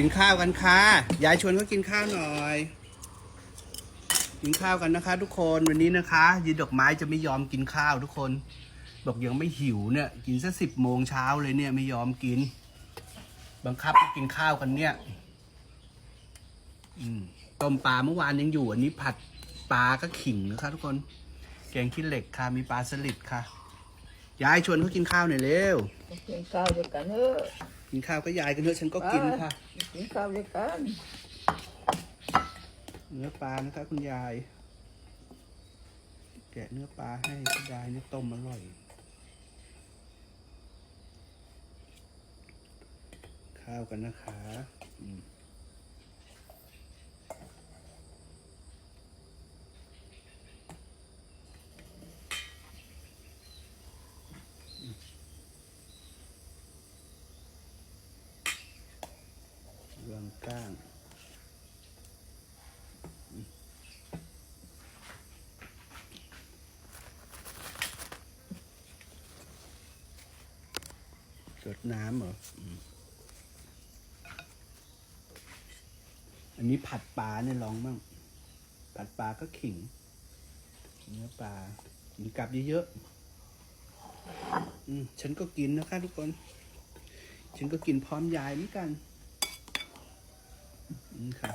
กินข้าวกันค่ะ ยายชวนเขากินข้าวหน่อย กินข้าวกันนะคะ ทุกคนวันนี้นะคะยีดอกไม้จะไม่ยอมกินข้าวทุกคน บอกยังไม่หิวเนี่ย กินสักสิบโมงเช้าเลยเนี่ยไม่ยอมกิน บังคับให้กินข้าวกันเนี่ย อืมต้มปลาเมื่อวานยังอยู่ อันนี้ผัดปลาก็ขิงนะคะ ทุกคน แกงขี้เหล็กค่ะ มีปลาสลิดค่ะ ยายชวนเขากินข้าวหน่อยเร็ว กินข้าวด้วยกันเถอะ กินข้าวก็ยายกันเถอะฉันก็กินค่ะ กินข้าวด้วยกันเนื้อปลานะคะคุณยาย แกะเนื้อปลาให้คุณยายเนี่ยต้มอร่อย ข้าวกันนะคะ อืม ก้างจดน้ำเหรอ อันนี้ผัดปลาเนี่ยลองบ้าง ผัดปลาก็ขิง เนื้อปลากินกลับเยอะๆ อืม ฉันก็กินนะคะทุกคน ฉันก็กินพร้อมยายเหมือนกัน นี่ค่ะ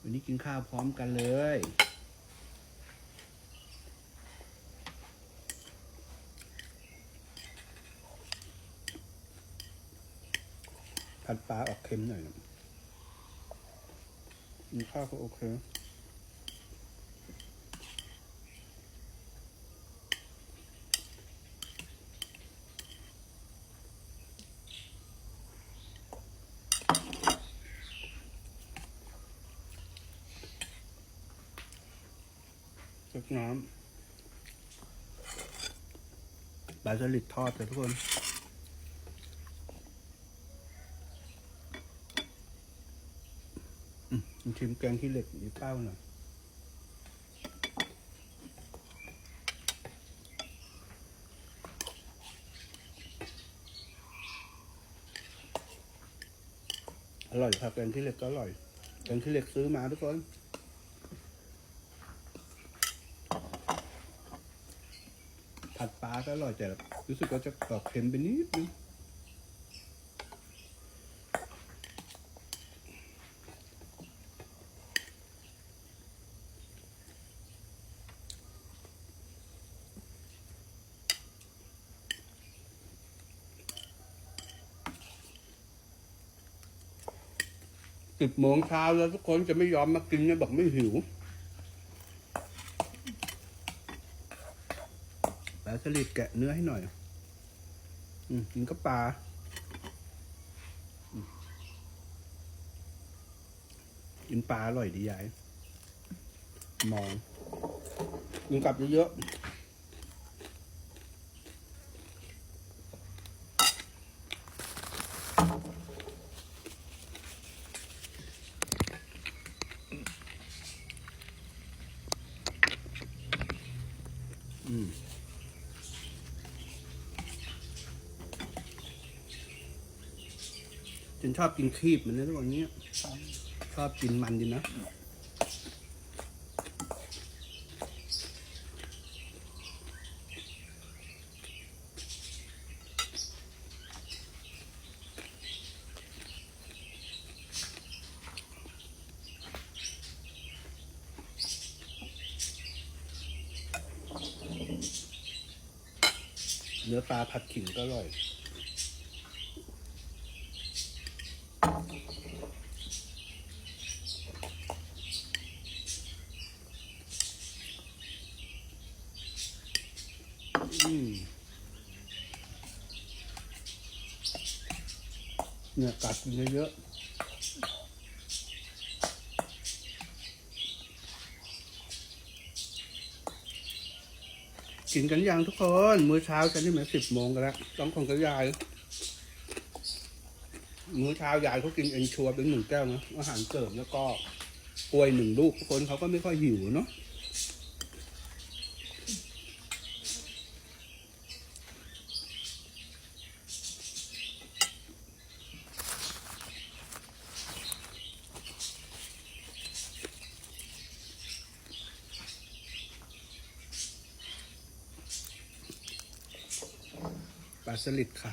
วันนี้กินข้าวพร้อมกันเลย ผัดปลาออกเค็มหน่อยนะกินข้าวก็โอเคักน้ำปลาสลิดทอดเลยทุกคนชิมแกงขี้เหล็กหรือเป้าหน่อยอร่อยครับแกงขี้เหล็กก็อร่อยแกงขี้เหล็กซื้อมาทุกคน ผัดปลา ก็อร่อยแต่รู้สึกว่าจะออกเค็มไปนิดนึงสิบโมงเช้าแล้วทุกคนจะไม่ยอมมากินเนี่ยบอกไม่หิวปลาสลิดแกะเนื้อให้หน่อย อืมกินก็ปลาอกินปลาอร่อยดียายมองกินกลับเยอะๆ ฉันชอบกินครีบเหมันนะทุกวันนี้ชอบกินมันดีนะเนื้อปลาผัดขิงก็อร่อย เนี่ยกัดกินเยอะๆกินกันยังทุกคน มื้อเช้าฉันนี่มันสิบโมงกันแล้วต้องคนกับยาย มื้อเช้ายายเขากินเอ็นชัวเป็นหนึ่งแก้วนะอาหารเสริมแล้วก็กล้วยหนึ่งลูกทุกคนเขาก็ไม่ค่อยหิวเนาะาสลิดค่ะ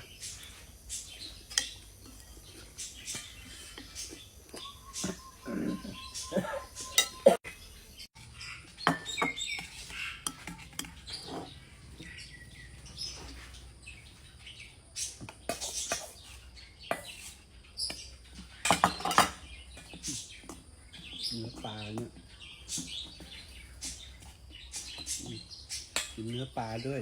เนื้อปลาเนี่ยกินเนื้อปลาด้วย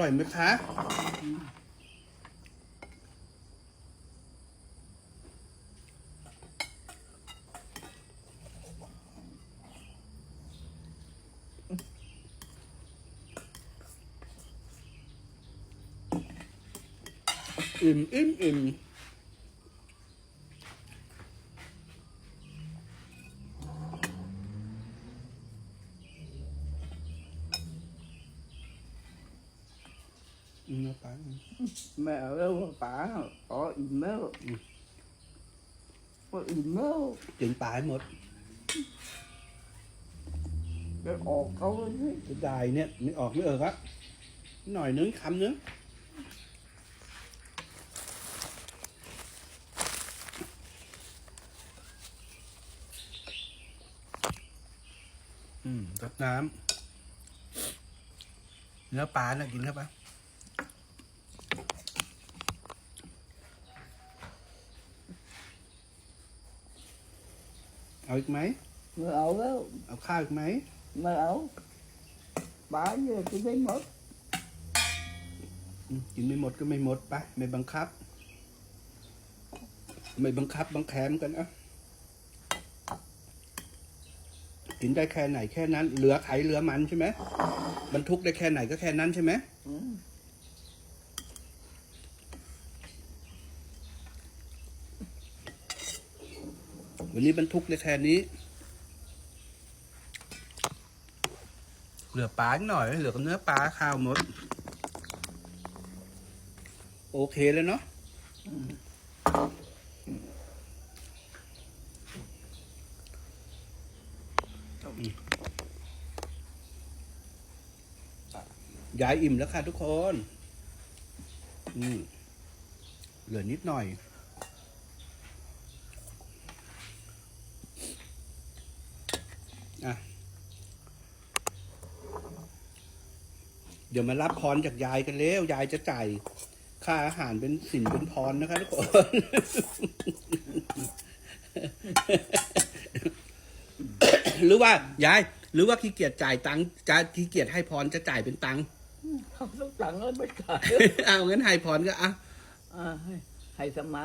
ร่อยไหมคะ อิ่มอิ่มอิ่ม อืมเนื้อปลา mẹ ở đâu bà có email có email กินปลาให้หมด cái ổ câu ấy จะได้เนี่ยไม่ออกไม่เออครับ หน่อยนึงคำนึงอืมกับน้ำเนื้อปลาน่ะกินครับป เอาอีกไหม người ở đâu เอาข้าวอีกไหม mày ở bà giờ tôi thấy mất อืมกินไม่หมดก็ไม่หมดไปไม่บังคับ ไม่บังคับบังแคมกันอะกินได้แค่ไหนแค่นั้น เหลือไขเหลือมันใช่ไหมบรรทุกได้แค่ไหนก็แค่นั้นใช่ไหม ừ. วันนี้บรรทุกได้แค่นี้ เหลือปลาหน่อย เหลือเนื้อปลาข้าวหมด โอเคแล้วเนาะยายอิ่มแล้วค่ะทุกคน อืมเหลือนิดหน่อย เดี๋ยวมารับพรจากยายกันแล้ว ยายจะจ่ายค่าอาหารเป็นสินเป็นพรนะคะทุกคน หรือว่ายาย หรือว่าขี้เกียจจ่ายตังค์จะขี้เกียจให้พรจะจ่ายเป็นตังค์ không có tặng ở bên cạnh เอางั้นให้พรก็อะ à, hay, hay sao mà